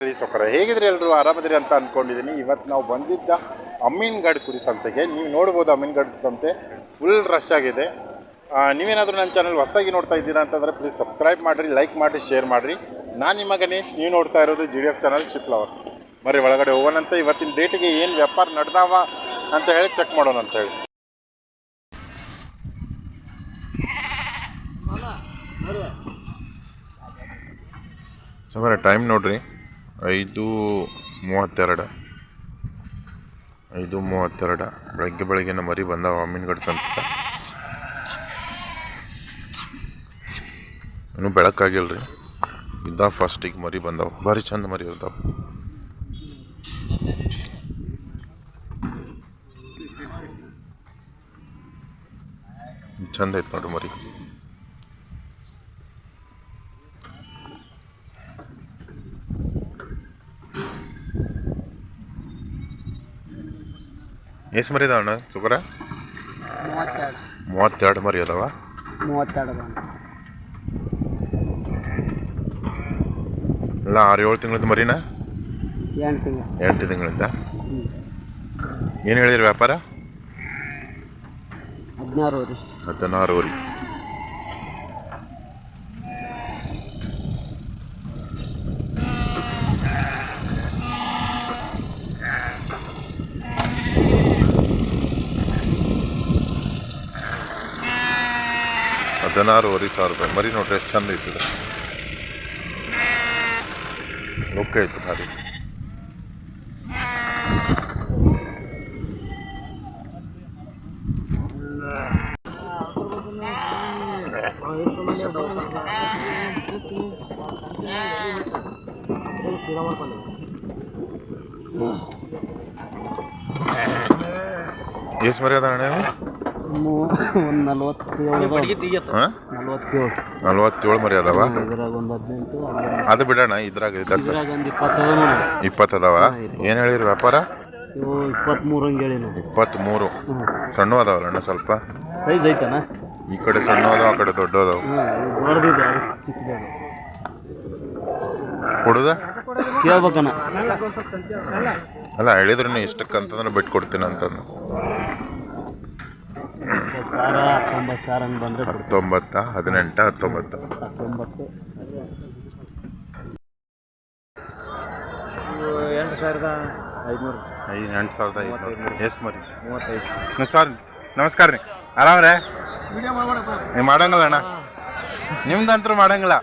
ಸೊಕರ ಹೇಗಿದ್ರೆ ಎಲ್ಲರೂ ಆರಾಮದಿರಿ ಅಂತ ಅನ್ಕೊಂಡಿದ್ದೀನಿ ಇವತ್ತು ನಾವು ಬಂದಿದ್ದ ಅಮೀನ್ಗಢ್ ಕುರಿ ಸಂತೆಗೆ. ನೀವು ನೋಡ್ಬೋದು ಅಮೀನ್ಗಢ್ ಸಂತೆ ಫುಲ್ ರಶ್ ಆಗಿದೆ. ನೀವೇನಾದರೂ ನನ್ನ ಚಾನಲ್ ಹೊಸದಾಗಿ ನೋಡ್ತಾ ಇದ್ದೀರಾ ಅಂತಂದರೆ ಪ್ಲೀಸ್ ಸಬ್ಸ್ಕ್ರೈಬ್ ಮಾಡಿರಿ ಲೈಕ್ ಮಾಡಿ ಶೇರ್ ಮಾಡಿರಿ. ನಾನು ನಿಮ್ಮ ಗಣೇಶ್, ನೀವು ನೋಡ್ತಾ ಇರೋದು G D F channel ship lovers ಬರೀ ಒಳಗಡೆ ಹೋಗೋಣಂತ ಇವತ್ತಿನ ಡೇಟಿಗೆ ಏನು ವ್ಯಾಪಾರ ನಡೆದಾವ ಅಂತ ಹೇಳಿ ಚೆಕ್ ಮಾಡೋಣ ಅಂತ ಹೇಳಿ. ಸವರ ಟೈಮ್ ನೋಡ್ರಿ. ಐದು ಮೂವತ್ತೆರಡು. ಐದು ಮೂವತ್ತೆರಡು. ಬೆಳಗ್ಗೆ ಬೆಳಗ್ಗೆನ ಮರಿ ಬಂದಾವ ಮೀನುಗಡ ಸಂತ ಇನ್ನೂ ಬೆಳಕಾಗಿಲ್ಲ ರೀ ಇದ್ದ ಫಸ್ಟಿಗೆ ಮರಿ ಬಂದಾವ. ಭಾರಿ ಚಂದ ಮರಿ ಇರ್ತಾವೆ. ಚಂದ ಐತೆ ನೋಡ್ರಿ ಮರಿ. ಎಷ್ಟು ಮರಿ ಇದಾವಣ್ಣ ಸುಗರ ಮೂವತ್ತೆರಡು. ಮೂವತ್ತೆರಡು ಮರಿ ಅದಾವ? ಮೂವತ್ತೆರಡು ಎಲ್ಲ ಆರು ಏಳು ತಿಂಗಳದ ಮರಿನ? ಎಂಟು ತಿಂಗಳು. ಎಂಟು ತಿಂಗಳಿಂದ? ಏನು ಹೇಳಿದ್ರಿ ವ್ಯಾಪಾರ? ಹದಿನಾರು ರೀ ಹದಿನಾರೂವರೆ ಹದಿನಾರೂವರೆ ಸಾವಿರ ರೂಪಾಯಿ ಮರಿ ನೋಡ್ರಿ ಎಷ್ಟು ಚಂದ ಐತಿ ಇದು ಲುಕ್ ಐತಿ ಭಾರಿ ಎಷ್ಟು ಮರಿ ಅದಾವಣ್ಣ ಒಂದು ನಲ್ವತ್ತೇಳು ಹಾಂ? ನಲ್ವತ್ತೇಳು. ನಲ್ವತ್ತೇಳು ಮರಿ ಅದಾವ ಇದ್ರಾಗ ಒಂದು ಹದಿನೆಂಟು ಅದು ಬಿಡೋಣ ಇದ್ರಾಗ ಇದ್ದಾಗ ಸರ್ ಇದ್ರಾಗ ಒಂದು ಇಪ್ಪತ್ತೇಳು ಇಪ್ಪತ್ತು ಅದಾವ ಏನು ಹೇಳಿರಿ ವ್ಯಾಪಾರ? ಇಪ್ಪತ್ಮೂರು ಇಪ್ಪತ್ತ್ಮೂರು ಹಂಗೆ ಹೇಳಿ ನಾವು ಇಪ್ಪತ್ತ್ಮೂರು ಸಣ್ಣ ಅದಾವಲ್ಲ ಅಣ್ಣ ಸ್ವಲ್ಪ? ಸೈಜ್ ಐತನ? ಈ ಕಡೆ ಸಣ್ಣ ಅದಾವ ಆ ಕಡೆ ದೊಡ್ಡ ಅದಾವ. ಕೊಡುದ? ಕೇಳ್ಬೇಕಣ್ಣ. ಅಲ್ಲ ಹೇಳಿದ್ರು ಇಷ್ಟಕ್ಕಂತಂದ್ರೆ ಇಷ್ಟಕ್ಕೆ ಅಂತಂದ್ರೆ ಬಿಟ್ಟು ಕೊಡ್ತೀನಿ ಅಂತಂದು ಸಾವಿರ ಹತ್ತೊಂಬತ್ತು ಸಾವಿರ ಹಂಗೆ ಬಂದರೆ ಹತ್ತೊಂಬತ್ತ? ಹದಿನೆಂಟ ಹತ್ತೊಂಬತ್ತು? ಹತ್ತೊಂಬತ್ತು. ಎಂಟು ಸಾವಿರದ ಐದುನೂರು. ಐದು ಎಂಟು ಸಾವಿರದ ಐದುನೂರು. ಎಸ್ ಮರಿ. ಮೂವತ್ತೈದು. ಸರ್ ನಮಸ್ಕಾರ ರೀ. ಆರಾಮ್ರೆ? ನೀವು ಮಾಡಂಗಲ್ಲ ಅಣ್ಣ? ನಿಮ್ದಂತರೂ ಮಾಡಂಗಿಲ್ಲ?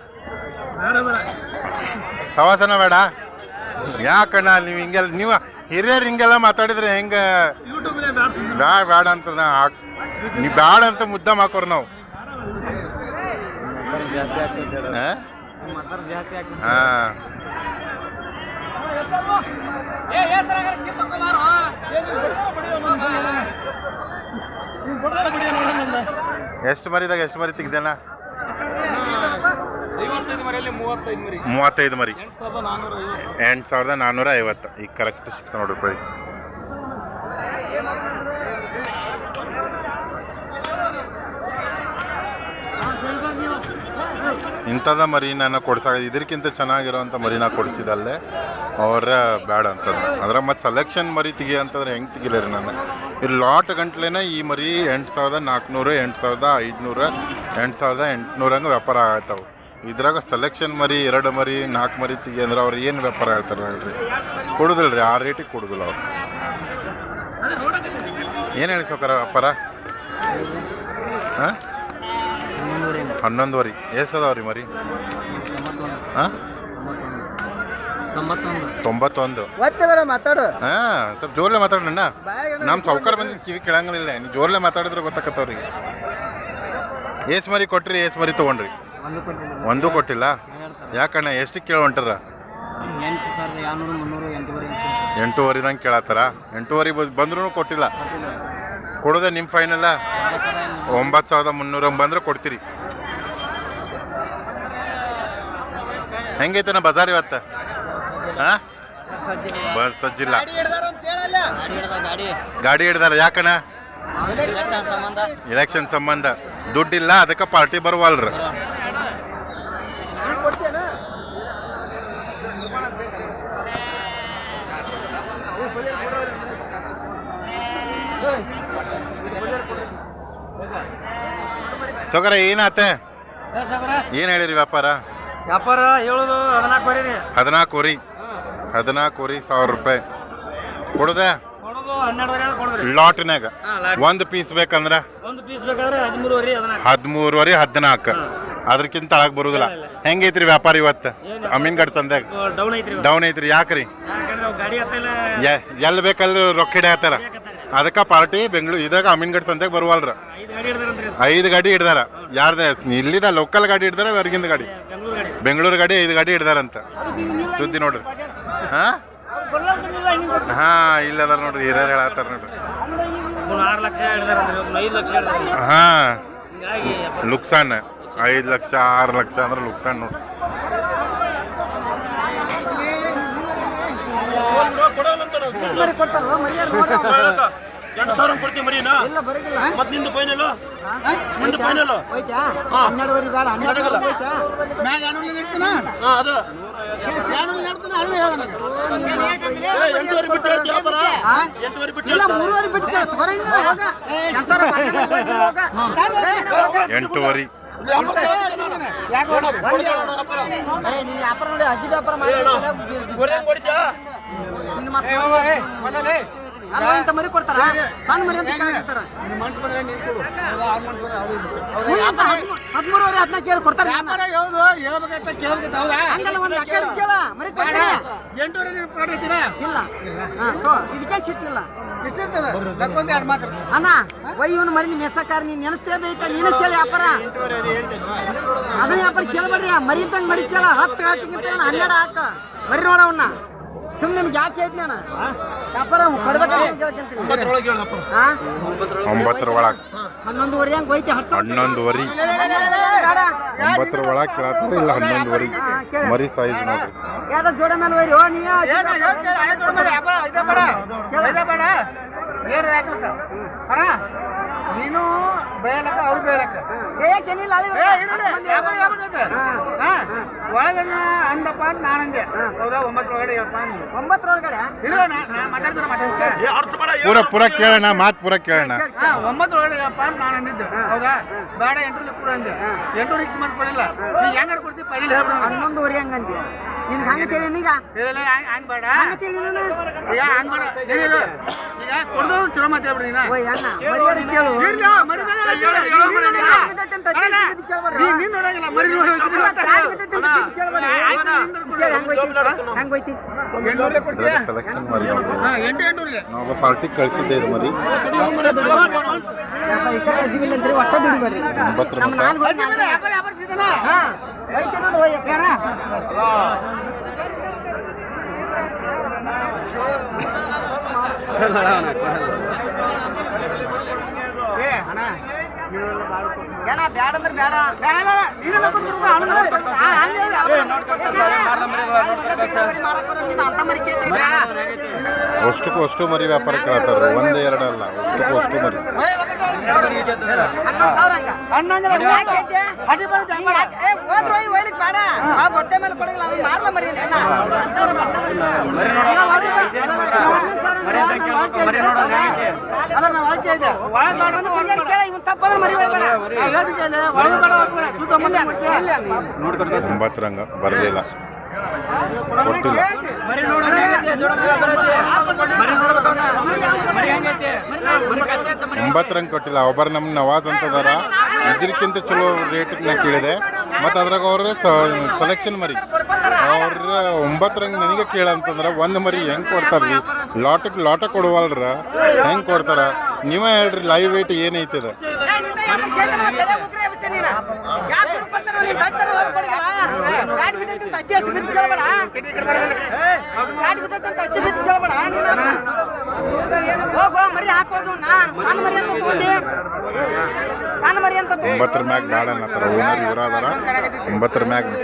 ಸವಾಸನ ಬೇಡ? ಯಾಕಣ್ಣ ನೀವು ಹಿಂಗೆಲ್ಲ ನೀವು ಹಿರಿಯರು ಹಿಂಗೆಲ್ಲ ಮಾತಾಡಿದ್ರೆ ಹೆಂಗೆ? ಬೇಡ ಬೇಡ ಅಂತ ನೀವು ಬ್ಯಾಡ ಅಂತ ಮುದ್ದ ಹಾಕೋರು ನಾವು. ಎಷ್ಟು ಮರಿದಾಗ ಎಷ್ಟು ಮರಿ ತೆಗ್ದಣ್ಣ ಮೂವತ್ತೈದು ಮರಿ. ಎಂಟು ಸಾವಿರದ ನಾನ್ನೂರ ಐವತ್ತು. ಈಗ ಕರೆಕ್ಟ್ ಸಿಕ್ತು ನೋಡ್ರಿ ಪ್ರೈಸ್ ಇಂಥದ ಮರಿ ನಾನು ಕೊಡ್ಸಾಗ ಇದಕ್ಕಿಂತ ಚೆನ್ನಾಗಿರೋಂಥ ಮರಿನ ಕೊಡಿಸಿದಲ್ಲೇ ಅವ್ರ ಬ್ಯಾಡ ಅಂತಂದ್ರೆ ಅದ್ರ ಮತ್ತು ಸೆಲೆಕ್ಷನ್ ಮರಿ ತೆಗಿ ಅಂತಂದ್ರೆ ಹೆಂಗೆ ತೆಗಿಲೇರಿ ನಾನು ಇಲ್ಲಿ ಲಾಟ್ ಗಂಟ್ಲೆನೇ ಈ ಮರಿ ಎಂಟು ಸಾವಿರದ ನಾಲ್ಕುನೂರು ಎಂಟು ಸಾವಿರದ ಐದುನೂರು, ಎಂಟು ಸಾವಿರದ ಎಂಟುನೂರ ಹಂಗೆ ವ್ಯಾಪಾರ ಆಗ್ತಾವೆ ಇದ್ರಾಗ ಸೆಲೆಕ್ಷನ್ ಮರಿ, ಎರಡು ಮರಿ ನಾಲ್ಕು ಮರಿ ತೆಗಿ ಅಂದ್ರೆ ಅವ್ರು ಏನು ವ್ಯಾಪಾರ ಹೇಳ್ತಾರೆ ಹೇಳ್ರಿ? ಕೊಡುದಿಲ್ಲ ರೀ ಆ ರೇಟಿಗೆ ಕೊಡುದಿಲ್ಲ ಅವ್ರು. ಏನು ಹೇಳಿ ಸೌಕರ ವ್ಯಾಪಾರ? ಹಾಂ? ಹನ್ನೊಂದುವರೆ. ಎಷ್ಟು ಅದಾವ ರೀ ಮರಿ ತೊಂಬತ್ತೊಂದು. ಹಾಂ ತೊಂಬತ್ತೊಂದು ಮಾತಾಡು. ಹಾಂ ಸ್ವಲ್ಪ ಜೋರ್ಲೆ ಮಾತಾಡೋಣ ನಮ್ಮ ಸೌಕರ್ ಬಂದಿದ್ದು ಕಿವಿ ಕೇಳಂಗಿಲ್ಲ ನೀವು ಜೋರ್ಲೆ ಮಾತಾಡಿದ್ರೆ ಗೊತ್ತಾಕತ್ತವ್ರಿಗೆ ಏಸ್ ಮರಿ ಕೊಟ್ರಿ ಏಸ್ ಮರಿ ತಗೊಂಡ್ರಿ. ಒಂದು ಕೊಟ್ಟಿಲ್ಲ. ಯಾಕಣ್ಣ ಎಷ್ಟಕ್ಕೆ ಕೇಳಿ ಹೊಂಟಾರ ಎಂಟೂವರೆದಂಗೆ ಕೇಳತ್ತಾರ? ಎಂಟೂವರೆ ಬಂದ್ರೂ ಕೊಟ್ಟಿಲ್ಲ. ಕೊಡೋದೆ ನಿಮ್ಮ ಫೈನಲ್ಲ ಒಂಬತ್ತು ಸಾವಿರದ ಮುನ್ನೂರ ಬಂದ್ರೆ ಕೊಡ್ತೀರಿ. ಹೆಂಗೈತನ ಬಜಾರ್ ಇವತ್ತು? ಹಾಂ? ಬಸ್ ಸಜ್ಜಿಲ್ಲ. ಗಾಡಿ ಹಿಡ್ದ ಗಾಡಿ ಗಾಡಿ. ಹಿಡ್ದಾರ ಯಾಕಣ್ಣ? ಎಲೆಕ್ಷನ್ ಸಂಬಂಧ. ಎಲೆಕ್ಷನ್ ಸಂಬಂಧ. ದುಡ್ಡಿಲ್ಲ ಅದಕ್ಕೆ ಪಾರ್ಟಿ ಬರುವಲ್ರ ಸೊಗರ ಏನಾತೆ? ಏನು ಹೇಳಿರಿ ವ್ಯಾಪಾರ? ವ್ಯಾಪಾರ ಹೇಳೋದು ಹದಿನಾಲ್ಕು ಕೋರಿ ರೀ. ಹದಿನಾಲ್ಕು ವರಿ. ಹದಿನಾಲ್ಕು ವರಿ ಸಾವಿರ ರೂಪಾಯಿ. ಕೊಡುದೆ? ಕೊಡೋದು ಹನ್ನೆರಡುವರೆ ಕೊಡೋದ್ರಿ. ಲಾಟ್ನಾಗ ಹಾಂ ಲಾಟ್ ಒಂದು ಪೀಸ್ ಬೇಕಂದ್ರ? ಒಂದು ಪೀಸ್ ಬೇಕಾದ್ರೆ ಹದಿಮೂರುವರೆ ಹದಿನಾಲ್ಕು. ಹದಿಮೂರುವರೆ ಹದಿನಾಲ್ಕು. ಅದಕ್ಕಿಂತ ತಳಗ್ ಬರುದಿಲ್ಲ. ಹೆಂಗೈತ್ರಿ ವ್ಯಾಪಾರ ಇವತ್ತು? ಅಮೀನ್ಗಡ್ ಸಂದ್ಯಾಗ. ಡೌನ್ ಐತ್ರಿ ಇವತ್ತು. ಡೌನ್ ಐತ್ರಿ. ಯಾಕ್ರಿ? ಯಾಕಂದ್ರೆ ಅವ್ ಗಾಡಿ ಹತ್ತಿಲ್ಲ ಎಲ್ಲಿ ಬೇಕಲ್ಲಿ ರೊಕ್ಕ ಹಿಡಿಯತ್ತಾರ? ಅದಕ್ಕೆ ಪಾರ್ಟಿ ಬೆಂಗಳೂರು ಇದಾಗ ಅಮೀನ್ಗಡ್ ಸಂದ್ಯಾಗ ಬರುವಲ್ರ? ಐದು ಗಾಡಿ ಹಿಡ್ದಾರಂತ್ರಿ ಐದು ಗಾಡಿ ಹಿಡ್ದಾರ. ಯಾರ್ದ ಇಲ್ಲಿದ ಲೋಕಲ್ ಗಾಡಿ ಹಿಡ್ದಾರ ಹೊರಗಿಂದ ಗಾಡಿ? ಬೆಂಗಳೂರು ಗಾಡಿ ಐದು ಗಾಡಿ ಹಿಡ್ದಾರಂತ. ಸುದ್ದಿ ನೋಡ್ರಿ ಹಾ? ಇಲ್ಲ ಇಲ್ಲದಾರ ನೋಡ್ರಿ ಹಿರಿಯರ್ ಹೇಳತ್ತಾರ ನೋಡ್ರಿ. ಹಾಂ ಒಬ್ಬನು ಐದು ಲಕ್ಷ ಹಿಡ್ದಾರ ಹಾ. ಹಿಂಗಾಗಿ ಲುಕ್ಸಾನ್ ಐದು ಲಕ್ಷ ಆರು ಲಕ್ಷ ಅಂದ್ರೆ ಲುಕ್ಸಾನ್ ನೋಡ್ರಿ ನೋಡ್ರಿ ಎಂಟು ಸಾವಿರ ಕೊಡ್ತೀವಿ ಮರಿನಾ ಇಲ್ಲ ಬರೋದಿಲ್ಲ. ಮತ್ತೆ ನಿಂದು ಫೈನಲ್ ನಿಂದು ಫೈನಲ್ ಹೋಯ್ತಾ? ಹನ್ನೆರಡುವರೆ ಬೇಡ ಹನ್ನೆರಡು ಹೋಯ್ತಾ? ಹಾ ಅದು. ಎಂಟುವರೆ ಬಿಟ್ಟು ಹೇಳ್ತೀಯ ಎಂಟುವರೆ ಬಿಟ್ಟು ಇಲ್ಲ ಮೂರುವರೆ. ಎಂಟೂವರೆ. ನಿನ್ನ ವ್ಯಾಪಾರ ನೋಡಿ ಅಜಿ ವ್ಯಾಪಾರ ಮಾಡ್ತಿದ್ದಾರೆ. ಅಲ್ಲ ಇಂಥ ಮರಿ ಕೊಡ್ತಾರ? ಸಣ್ಣ ಮರಿ ಅಂತ ಕೇಳ್ತಾರ ಹದಿಮೂರುವರೆ ಹದಿನಾಲ್ಕು ಕೇಳಿ ಕೊಡ್ತಾರ. ಹಂಗಲ್ಲ ಒಂದು ಅಕ್ಕಡಿ ಕೇಳ ಮರಿ ಕೊಡ್ತಾರ ಇಲ್ಲ. ಇದಕ್ಕೆ ಸಿಟ್ಟಿಲ್ಲ ಅಣ್ಣ ವೈ ಇವನು ಮರಿ ನಿಮ್ಮ ಹೆಸಕಾರ ನೀನ್ ನೆನೆಸ್ತೇ ಬೇಯ್ತ? ನೀನು ಕೇಳಿ ವ್ಯಾಪಾರ. ಅದನ್ನ ವ್ಯಾಪಾರ ಕೇಳ್ಬೇಡ್ರಿ ಮರಿ ಇದ್ದಂಗ ಮರಿ ಕೇಳ ಹತ್ತು ಹಾಕಿಂತ ಹನ್ನೆರಡು ಹಾಕ. ಮರಿ ನೋಡವನ್ನ ಸುಮ್ಮನೆ ನಿಮ್ಗೆ ಯಾಕೆ ಹೇಳ್ತೀನಿ ನಾನು? ವ್ಯಾಪಾರ ಹಾ ಒಂಬತ್ತರ ಒಳಗೆ ಹನ್ನೊಂದುವರೆ ಹಂಗೆ ಹೋಯ್ತಿ ಹನ್ನೊಂದುವರೆ. ಒಂಬತ್ತರ ಒಳಗೆ ಕೇಳತ್ತಾರ ಇಲ್ಲ ಹನ್ನೊಂದುವರೆ. ಮರಿ ಸೈಜ್ ನೋಡ್ರಿ ಯಾವ್ದೋ ಜೋಡ ಮೇಲೆ ಹೋಯ್ರಿ ಓ ನೀ ನೀನು ಬೇಯಲಕ್ಕ ಅವ್ರು ಬೇಯಲಕ್ಕ. ಒಳಗನ್ನ ಅಂದಪ್ಪ ಅಂತ ನಾನು ಅಂದೆ ಹೌದಾ ಒಂಬತ್ತು ಒಳಗಡೆ ಹೇಳಪ್ಪ ಅಂದೆ ಒಂಬತ್ತರೊಳಗಡೆ ಇಲ್ಲ ನಾ ಮಾತಾಡ್ತಾರೆ ಮಾತಾಡ್ತಾರೆ ಪೂರ ಪೂರ ಕೇಳೋಣ ಮಾತು ಪೂರ ಕೇಳೋಣ ಹಾ ಒಂಬತ್ತು ಒಳಗಡೆ ಹೇಳಪ್ಪ ಅಂತ ನಾನು ಅಂದಿದ್ದೆ ಹೌದಾ ಬೇಡ ಎಂಟು ಕೂಡ ಅಂದೆ ಎಂಟು ಲಿಕ್ ಮತ್ತೆ ಕೊಡಿಲ್ಲ ಈಗ ಹೆಂಗಾರು ಕೊಡ್ತೀವಿ ಪೈಲಿ ಹೇಳ್ಬಿಡ ಹನ್ನೊಂದುವರೆ ಹಂಗಂತಿ ನಿನ್ಗೆ ಹಂಗೆ ತಿಳಿ ಈಗ ಇಲ್ಲ ಹಂಗ್ ಬೇಡ ಹಂಗೆ ತಿಳಿ ನಾನು ಈಗ ಹಂಗ್ ಬೇಡ ಏನಿಲ್ಲ ಈಗ ಕೊಡ್ದವ್ರು ಚಲೋ ಮಾತು ಹೇಳ್ಬಿಡಿ ನಾ ಓಯ್ ಅಣ್ಣ ಮರ್ಯಾದೆ ಕೇಳು ಇಲ್ಲ ಮರಿ ಸೆಲೆಕ್ಷನ್ ಮರಿ. ನಾವು ಪಾರ್ಟಿ ಕಳಿಸಿದ್ದೆ ಇದು ಮರಿ. ಒಂಬತ್ತರ. ಏ, ಅಣ್ಣ. ಏನ ಬ್ಯಾಡ ಅಂದ್ರೆ ಬ್ಯಾಡ ಅವ್ನು ಬರೋಂಗಿಲ್ಲ, ಅಂತ ಮರಿ ಕೇಳ್ತೀರಿ. ಅಷ್ಟಕ್ಕೂ ಅಷ್ಟು ಮರಿ ವ್ಯಾಪಾರ ಕೇಳತ್ತಾರ ಒಂದೇ ಎರಡು ಅಲ್ಲ ಅಷ್ಟಕ್ಕೂ ಅಷ್ಟು ಮರಿ ಮರಿ ಕೇಳ. ಒಂಬತ್ತರಂಗ ಬರಲಿಲ್ಲ ಕೊಟ್ಟಿಲ್ಲ. ಒಂಬತ್ತರಂಗ ಕೊಟ್ಟಿಲ್ಲ. ಒಬ್ಬರು ನಮ್ಮ ನವಾಜ್ ಅಂತದಾರ. ಇದಕ್ಕಿಂತ ಚಲೋ ರೇಟ್ ನಾ ಕೇಳಿದೆ. ಮತ್ತು ಅದ್ರಾಗ ಅವ್ರ ಸೆಲೆಕ್ಷನ್ ಮರಿ. ಅವ್ರ ಒಂಬತ್ತರಂಗ ನನಗೆ ಕೇಳಂತಂದ್ರೆ ಒಂದು ಮರಿ ಹೆಂಗೆ ಕೊಡ್ತಾರ್ರಿ? ಲಾಟಕ್ಕೆ ಲಾಟ ಕೊಡುವಲ್ರ? ಹೆಂಗೆ ಕೊಡ್ತಾರ? ನೀವೇ ಹೇಳ್ರಿ ಲೈವ್ ವೇಟ್ ಏನೈತೆ ಒಂಬತ್ತರ ಮ್ಯಾಗ ಬ್ಯಾಡ ಅನ್ನತ್ತಾರ ಓನರ್ ಇವ್ರ ಅದಾರ. ಒಂಬತ್ತರ ಮ್ಯಾಗ ಅಂತ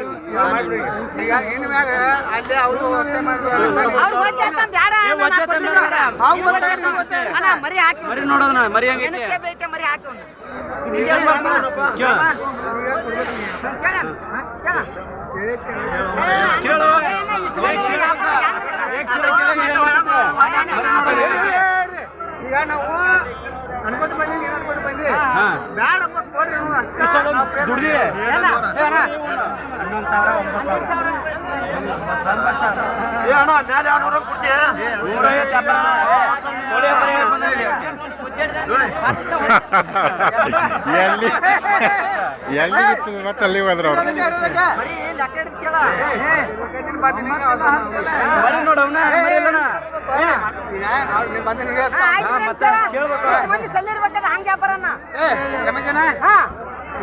ಅಣ್ಣ, ಮರಿ ಹಾಕಿ ಮರಿ ನೋಡೋದನ ಮರಿ ಹಾಕಿ ಈಗ ನಾವು ಅನ್ಕೋತ ಬಂದಿವಿ ಏನ್ ಅನ್ಕೋತ ಬಂದಿ ಬ್ಯಾಡಪ್ಪ ಕೊಡ್ರಿ ಅಷ್ಟೇ ದುಡ್ಡಿ ಸಾವಿರ ಒಂಬತ್ತು ಸಾವಿರ ಏ ಅಣ್ಣ ಮೇಲೆ ಕೊಡ್ತೀಯ. ಎಲ್ಲಿ? ಎಲ್ಲಿ ಇತ್ತು ಮತ್ತೆ ಅಲ್ಲಿ ಹೋದ್ರ ಅವ್ರು?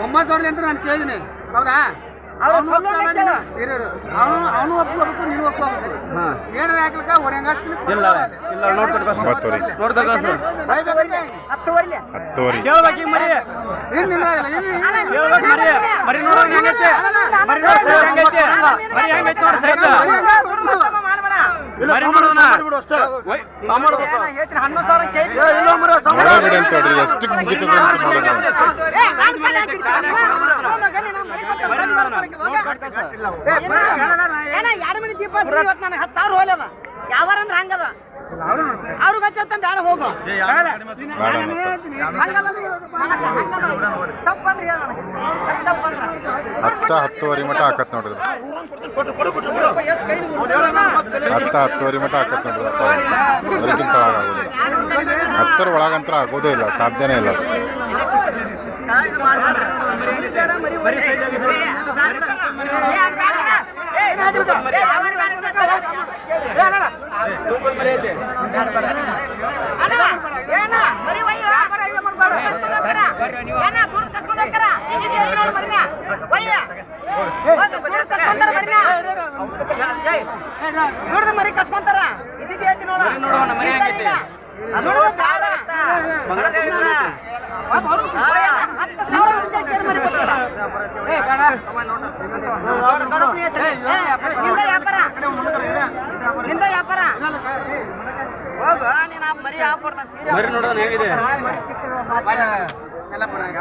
ಒಂಬತ್ತು ಸಾವಿರ ಅಂತ ನಾನು ಕೇಳಿದೀನಿ ಹೌದಾ? ಅವ್ರ ಸೊಲ್ಲು ಕೇಳ ಅವನು ಅವನು ಒಪ್ಕೋಬೇಕು ನೀನು ಒಪ್ಕೋಬೇಕು ಏನಾರ ಹಾಕ್ಲಿಕ್ಕ ಹೊರಂಗ ಇಲ್ಲ ಇಲ್ಲ ಕಳ್ಸು ಒಂಬತ್ತುವರೆ ನೋಡ್ಕೊಂಡು ಕಳ್ಸು ಹತ್ತುವರೆಲಿ ಹತ್ತುವರೆ ಕೇಳ್ಬೇಕು ಈಗ ಮರಿ ಏನ್ ನಿಂದ್ರಾಗಿಲ್ಲ ಏನ್ ಕೇಳ್ಬೇಕು ಮರಿ ಮರಿ ನೋಡೋಣ ಹೆಂಗೈತೆ ಮರಿ ನೋಡಿ ಸೈಜ್ ಹೆಂಗೈತೆ ಮರಿ ಹೆಂಗೈತೆ ನೋಡಿ ಸೈಜ್ ಮಾಡ್ಬೇಡ ಮರಿ ನೋಡೋಣ ಒಯ್, ಆ ಮಾಡ್ಬೇಕು. ಏನ ಹೇಳ್ತೀನಿ ಹನ್ನೊಂದು ಸಾವಿರ ಕೇಳಿ ಏ, ಇಲ್ಲ ಮರಿ, ಸಮ- ನೋಡೋ ಬಿಡಿ ಅಂತ ಹೇಳ್ರಿ ಎಷ್ಟು ಮುಗಿತದೆ ಅಂತ ನೋಡೋಣ ಎರಡು ಮಣಿ ದೀಪ ಇವತ್ತು ನನಗೆ ಹತ್ತು ಸಾವಿರ ಹೋಗ್ಯದ. ಯಾವಾರ ಅಂದ್ರೆ ಹಂಗದ. ಅವ್ರು ಬೇಡ. ಹೋಗು. ತಪ್ಪಂದ್ರೆ ಹತ್ತ ಹತ್ತುವರೆ ಮಟ ಹಾಕತ್ ನೋಡ್ರಿ ಹತ್ತ ಹತ್ತುವರೆ ಮಟ ಹಾಕತ್ ನೋಡ್ರಿ. ಅದಕ್ಕಿಂತ ಹತ್ತರ ಒಳಗಂತರ ಆಗೋದೇ ಇಲ್ಲ ಸಾಧ್ಯನೇ ಇಲ್ಲ ಅದು. ಮರಿ ಸೈಜ್ ದುಡ್ದು ಮರಿ ಕಸ್ಕೊಂತಾರ ಇದ್ದಿದ್ದು ಹೇಳ್ತೀನಿ ನೋಡ ನೋಡೋಣ, ಮರಿ ಹೆಂಗೈತೆ? ದುಡ್ದು ಬ್ಯಾಡ. ಹತ್ತು ಸಾವಿರ ಮುಂಚೆ ಕೇಳಿ ಮರಿ ಕೊಡ್ತಾರ. ಕಡುಬು ಹೆಚ್ಚು. ಏ, ನಿಂದ ವ್ಯಾಪಾರ ನಿಂದ ವ್ಯಾಪಾರ ಹೋಗು ನೀನು ಆ ಮರಿ ಹಾಕೊಡ್ತಾನೆ ಮರಿ ನೋಡೋಣ ಹೇಗಿದೆ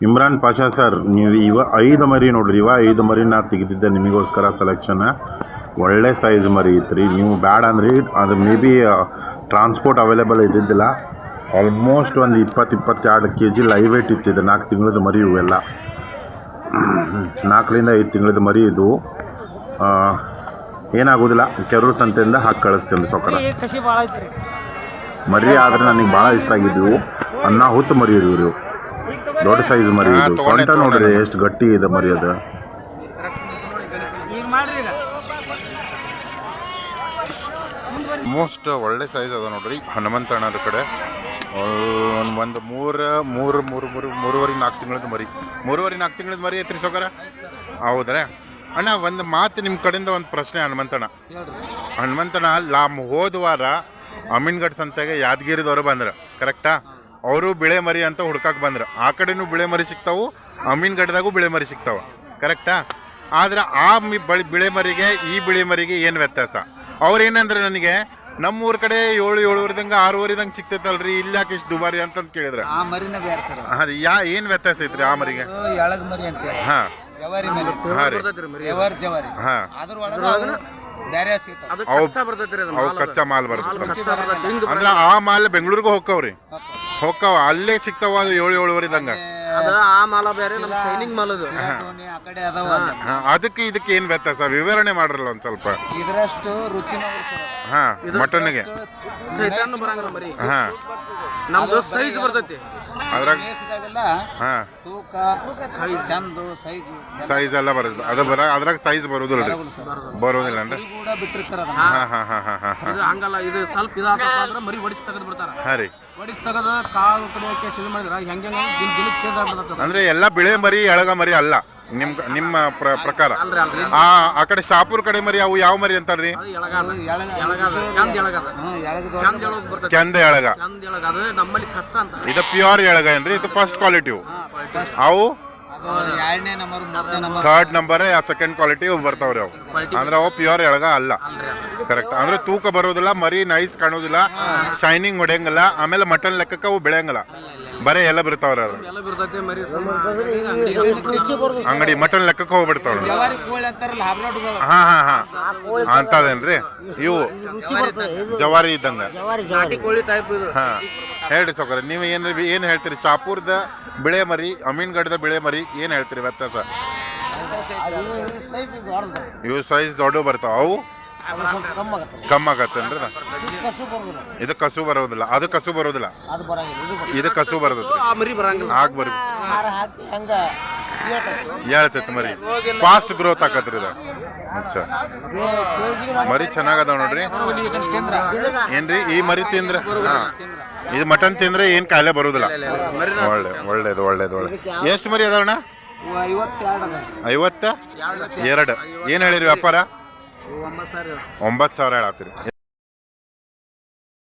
ಇಮ್ರಾನ್ ಪಾಷಾ ಸರ್ ನೀವು ಇವ ಐದು ಮರಿ ನೋಡ್ರಿ ಇವ ಐದು ಮರಿ ನಾ ತೆಗೆದಿದ್ದೆ ನಿಮಗೋಸ್ಕರ ಸೆಲೆಕ್ಷನ್ ಒಳ್ಳೆ ಸೈಜ್ ಮರಿ ಇತ್ತು ರೀ ನೀವು ಬ್ಯಾಡ ಅಂದ್ರಿ ಅದು ಮೇ ಬಿ ಟ್ರಾನ್ಸ್ಪೋರ್ಟ್ ಅವೈಲೇಬಲ್ ಇದ್ದಿದ್ದಿಲ್ಲ. ಆಲ್ಮೋಸ್ಟ್ ಒಂದು ಇಪ್ಪತ್ತು ಇಪ್ಪತ್ತೆರಡು ಕೆ ಜಿ ಲೈವ್ ವೇಟ್ ಇತ್ತಿದೆ ನಾಲ್ಕು ತಿಂಗಳದ ಮರಿ ಇವೆಲ್ಲ. ನಾಲ್ಕರಿಂದ ಐದು ತಿಂಗಳದ ಮರಿ ಇದು. ಏನಾಗೋದಿಲ್ಲ ಕೆರೂರು ಸಂತೆಯಿಂದ ಹಾಕಿ ಕಳಿಸ್ತೀನಿ ಸೊಕ್ಕರ ಮರಿ ಆದ್ರೆ ನನಗೆ ಭಾಳ ಇಷ್ಟ ಆಗಿದ್ವು. ಅನ್ನ ಹುತ್ತು ಮರಿ ಇದ್ವು ಇವು ದೊಡ್ಡ ಸೈಜ್ ಮರಿ ಇದು. ಸೊಂಟ ನೋಡ್ರಿ ಎಷ್ಟು ಗಟ್ಟಿ ಇದೆ ಮರಿ ಅದು. ಈಗ ಮಾಡ್ರಿ ಈಗ. ಮೋಸ್ಟ್ ಒಳ್ಳೆ ಸೈಜ್ ಅದ ನೋಡ್ರಿ ಹನುಮಂತಣ್ಣದ ಕಡೆ. ಒಂದು ಒಂದು ಮೂರು ಮೂರು ಮೂರು ಮೂರು ಮೂರುವರೆ ನಾಲ್ಕು ತಿಂಗಳದ ಮರಿ. ಮೂರುವರೆ ನಾಲ್ಕು ತಿಂಗಳದ ಮರಿ ಐತ್ರಿ ಸೋಕರ ಹೌದ್ರೆ? ಅಣ್ಣ ಒಂದು ಮಾತು ನಿಮ್ಮ ಕಡೆಯಿಂದ ಒಂದು ಪ್ರಶ್ನೆ ಹನುಮಂತಣ್ಣ. ಹನುಮಂತಣ್ಣ ಲಾಮ್ ಹೋದ ವಾರ ಅಮೀನ್ಗಢ ಸಂತೆಗೆ ಯಾದಗಿರಿದವರು ಬಂದ್ರು. ಕರೆಕ್ಟಾ ಅವರು ಬಿಳೆ ಮರಿ ಅಂತ ಹುಡ್ಕಕ್ಕೆ ಬಂದ್ರು. ಆ ಕಡೆನೂ ಬಿಳೆ ಮರಿ ಸಿಗ್ತಾವು ಅಮೀನ್ಗಢದಾಗೂ ಬಿಳೆ ಮರಿ ಸಿಗ್ತಾವೆ. ಕರೆಕ್ಟಾ ಆದ್ರೆ ಆ ಮಿ ಬಳಿ ಬಿಳೆ ಮರಿಗೆ ಈ ಬಿಳೆ ಮರಿಗೆ ಏನು ವ್ಯತ್ಯಾಸ? ಅವ್ರು ಏನಂದ್ರೆ ನನಗೆ ನಮ್ಮೂರ ಕಡೆ ಏಳು ಏಳುವರೆದಂಗೆ ಆರೂವರೆದಂಗೆ ಸಿಗ್ತೈತಲ್ರಿ ಇಲ್ಲಿ ಯಾಕೆ ಇಷ್ಟು ದುಬಾರಿ ಅಂತಂದು ಕೇಳಿದ್ರೆ? ಆ ಮರಿನ ಬೇರೆ ಸರ್ ಅದು. ಯಾ ಏನು ವ್ಯತ್ಯಾಸ ಐತ್ರಿ ಆ ಮರಿಗೆ? ಎಳದ್ ಮರಿ ಅಂತ ಹಾಂ. ಜವಾರಿ ಮರಿ. ಹಾಂ ರೀ. ಜವಾರಿ ಜವಾರಿ. ಹಾಂ. ಅದ್ರ ಒಳಗ ಬೇರೆ ಸಿಗ್ತಾವ. ಅದು ಅವು ಕಚ್ಚಾ ಬರ್ತೈತ್ರಿ ಅದು ಅವು ಮಾಲ್ ಕಚ್ಚಾ ಮಾಲ್ ಬರ್ತದೆ ಕಚ್ಚಾ ಬರ್ತೈತಿ ಹಿಂಗ್ ಅಂದ್ರೆ ಆ ಮಾಲ್ ಬೆಂಗಳೂರಿಗೂ ಹೋಗ್ತಾವ್ರಿ ಹೋಗ್ತಾವ ಅಲ್ಲೇ ಸಿಗ್ತಾವ ಅದು ಏಳು ಏಳುವರೆದಂಗ ಅದ ಆ ಮಾಲ ಬೇರೆ ನಮ್ ಶೈನಿಂಗ್ ಮಾಲ್ ಅದು. ಆ ಕಡೆ ಅದಾವ ಅಲ್ಲಿ. ಹಾ, ಅದಕ್ಕೆ ಇದಕ್ಕೆ ಏನ್ ವ್ಯತ್ಯಾಸ? ವಿವರಣೆ ಮಾಡ್ರಲ್ಲ ಒಂದ್ ಸ್ವಲ್ಪ. ಇದರಷ್ಟು ರುಚಿನ ಹಾ ಮಟನ್ಗೆ. ಸೈತಾನು ಬರಂಗಿಲ್ಲ ಮರಿ. ಹಾ. ನಮ್ದು ಸೈಜ್ ಬರ್ತೈತಿ. ಅದ್ರಾಗ ಹಾ. ತೂಕ ಸೈಜ್ ಚಂದು ಸೈಜ್ ಸೈಜ್ ಎಲ್ಲ ಬರುತ್ತೆ ಅದು ಬರ ಅದ್ರಾಗ ಸೈಜ್ ಬರೋದಿಲ್ಲ ರೀ. ಬರೋದಿಲ್ಲ ಅಂದ್ರೆ? ಕೂಡ ಬಿಟ್ಟಿರ್ತಾರ ಅದನ್ನ ಹಾ ಹಾ ಹಾ ಹಾ ಹಾ ಹಾ. ಇದು ಹಂಗಲ್ಲ ಇದು ಸ್ವಲ್ಪ ಅಂದ್ರೆ ಮರಿ ಹೊಡಿಸಿ ತೆಗೆದು ಬಿಡ್ತಾರ. ಹಾ ರೀ. ಒಡಿಸಿ ತೆಗೆದ ಕಾಳು ಕಡಿಯೋಕೆ ಮಾಡಿದ್ರೆ ಹೆಂಗೆ ದಿನ ದಿನಕ್ಕೆ ಚೇಂಜ್ ಆಗ್ಬಿಡ್ತೈತೆ. ಅಂದ್ರೆ ಎಲ್ಲ ಬಿಳೆ ಮರಿ ಎಳಗ ಮರಿ ಅಲ್ಲ. ನಿಮ್ ನಿಮ್ಮ ಪ್ರ- ಪ್ರಕಾರ? ಆ ಆ ಕಡೆ ಶಾಪುರ್ ಕಡೆ ಮರಿ ಅವು ಯಾವ ಮರಿ ಅಂತಾರ್ರಿ? ಅದು ಎಳಗಾದ. ಎಳಗಾದ. ಚಂದ ಎಳಗಾದ. ಚಂದ ಎಳಗ್ ಬರ್ತೈತಿ. ಕೆಂದ ಎಳಗ. ಚಂದ ಎಳಗಾದ ನಮ್ಮಲ್ಲಿ ಕಚ್ಚಾ ಅಂತ. ಇದು ಪ್ಯೂರ್ ಎಳಗ ಏನ್ರಿ? ಇದು ಫಸ್ಟ್ ಕ್ವಾಲಿಟಿ ಅವು? ಎರಡನೇ ನಂಬರ್ ಮೂರನೇ number third number second quality ಬರ್ತಾವ್ರಿ ಅವು. ಅಂದ್ರೆ ಅವು ಪ್ಯೂರ್ ಎಳಗ ಅಲ್ಲ. ಕರೆಕ್ಟ್ ಅಂದ್ರೆ ತೂಕ ಬರೋದಿಲ್ಲ ಮರಿ ನೈಸ್ ಕಾಣೋದಿಲ್ಲ ಶೈನಿಂಗ್ ಹೊಡೆಯಂಗಿಲ್ಲ ಆಮೇಲೆ ಮಟನ್ ಲೆಕ್ಕಕ್ಕೆ ಅವು ಬೆಳೆಯಂಗಿಲ್ಲ. ಬರೇ ಎಲ್ಲ ಬರ್ತಾವ್ರಿ ಎಲ್ಲ ಬರ್ತೈತಿ ಮರಿ ಅಂಗಡಿ ಮಟನ್ ಲೆಕ್ಕಕ್ಕೆ ಹೋಗ್ಬಿಡ್ತಾವ್ರಿ ಹಾ ಹಾ ಹಾ. ಅಂತದೇನ್ರಿ ಇವು. ಜವಾರಿ ಇದ್ದಂಗ. ನಾಟಿ ಕೋಳಿ ಟೈಪ್ ಇದು. ಹಾ. ಹೇಳ್ರಿ ಸೌಕರ್ಯ ನೀವು ಏನು ಏನು ಹೇಳ್ತೀರಿ? ಶಾಪುರ್ದ ಬಿಳೆ ಮರಿ ಅಮೀನ್ಗಢದ ಬಿಳೆ ಮರಿ ಏನು ಹೇಳ್ತೀರಿ ವ್ಯತ್ಯಾಸ? ಇವು ಸೈಜ್ ದೊಡ್ಡ ಬರ್ತಾವ. ಅವು? ಕಮ್ಮಿ ಆಗತ್ತೇನ್ರಿ ಅದು? ಇದು ಕಸು ಬರೋದಿಲ್ಲ. ಅದು ಕಸು ಬರೋದಿಲ್ಲ. ಇದು ಕಸು ಬರೋದಿಲ್ಲ. ಆ ಮರಿ ಬರಂಗಿಲ್ಲ. ಆಗ ಬರ್ ಹೇಳ್ತೈತಿ ಮರಿ. ಫಾಸ್ಟ್ ಗ್ರೋತ್ ಆಕತ್ರಿ ಇದು. ಅಚ್ಚಾ. ಮರಿ ಚೆನ್ನಾಗದಾವ ನೋಡ್ರಿ. ಏನ್ರಿ? ಈ ಮರಿ ತಿಂದ್ರೆ ಹಾ. ಇದು ಮಟನ್ ತಿಂದ್ರೆ ಏನ್ ಕಾಯಿಲೆ ಬರೋದಿಲ್ಲ. ಒಳ್ಳೆ ಒಳ್ಳೇದು ಒಳ್ಳೇದು ಒಳ್ಳೆ ಎಷ್ಟು ಮರಿ ಅದಾವಣ್ಣ ಅದ ಐವತ್ತ? ಎರಡು. ಏನ್ ಹೇಳಿರಿ ವ್ಯಾಪಾರ? ಒಂಬತ್ತು ಸಾವಿರ ಹೇಳತ್ತೀರಿ.